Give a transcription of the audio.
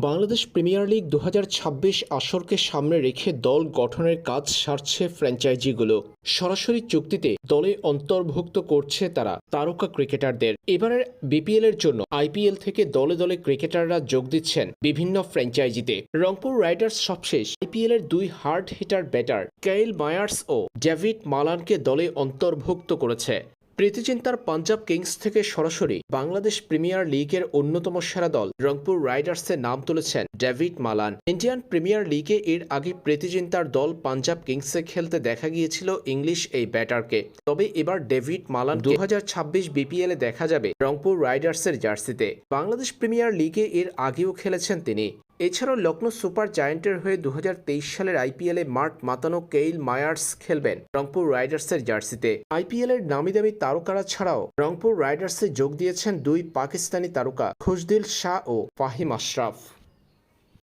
Bangladesh premier league দু হাজার ছাব্বিশ আসরকে সামনে রেখে দল গঠনের কাজ সারছে ফ্র্যাঞ্চাইজিগুলো। সরাসরি চুক্তিতে দলে অন্তর্ভুক্ত করছে তারা, তারকা ক্রিকেটারদের। এবারের বিপিএল এর জন্য আইপিএল থেকে দলে দলে ক্রিকেটাররা যোগ দিচ্ছেন বিভিন্ন ফ্র্যাঞ্চাইজিতে। রংপুর রাইডার্স সবশেষ আইপিএল এর দুই hard hitter batter, Kyle Mayers ও ডেভিড মালানকে দলে অন্তর্ভুক্ত করেছে। প্রীতিচিন্তার পাঞ্জাব কিংস থেকে সরাসরি বাংলাদেশ প্রিমিয়ার লিগের অন্যতম সেরা দল রংপুর রাইডার্সের নাম তুলেছেন ডেভিড মালান। ইন্ডিয়ান প্রিমিয়ার লিগে এর আগে প্রীতিচিন্তার দল পাঞ্জাব কিংসে খেলতে দেখা গিয়েছিল ইংলিশ এই ব্যাটারকে। তবে এবার ডেভিড মালান দু বিপিএল এ দেখা যাবে রংপুর রাইডার্সের জার্সিতে। বাংলাদেশ প্রিমিয়ার লিগে এর আগেও খেলেছেন তিনি। এছাড়াও লখনৌ সুপার জায়েন্টের হয়ে দু হাজার তেইশ সালের আইপিএলে মার্ক মাতানো কেইল মায়ার্স খেলবেন রংপুর রাইডার্সের জার্সিতে। আইপিএলের নামি দামি তারকারা ছাড়াও রংপুর রাইডার্সে যোগ দিয়েছেন দুই পাকিস্তানি তারকা খুশদিল শাহ ও ফাহিম আশরাফ।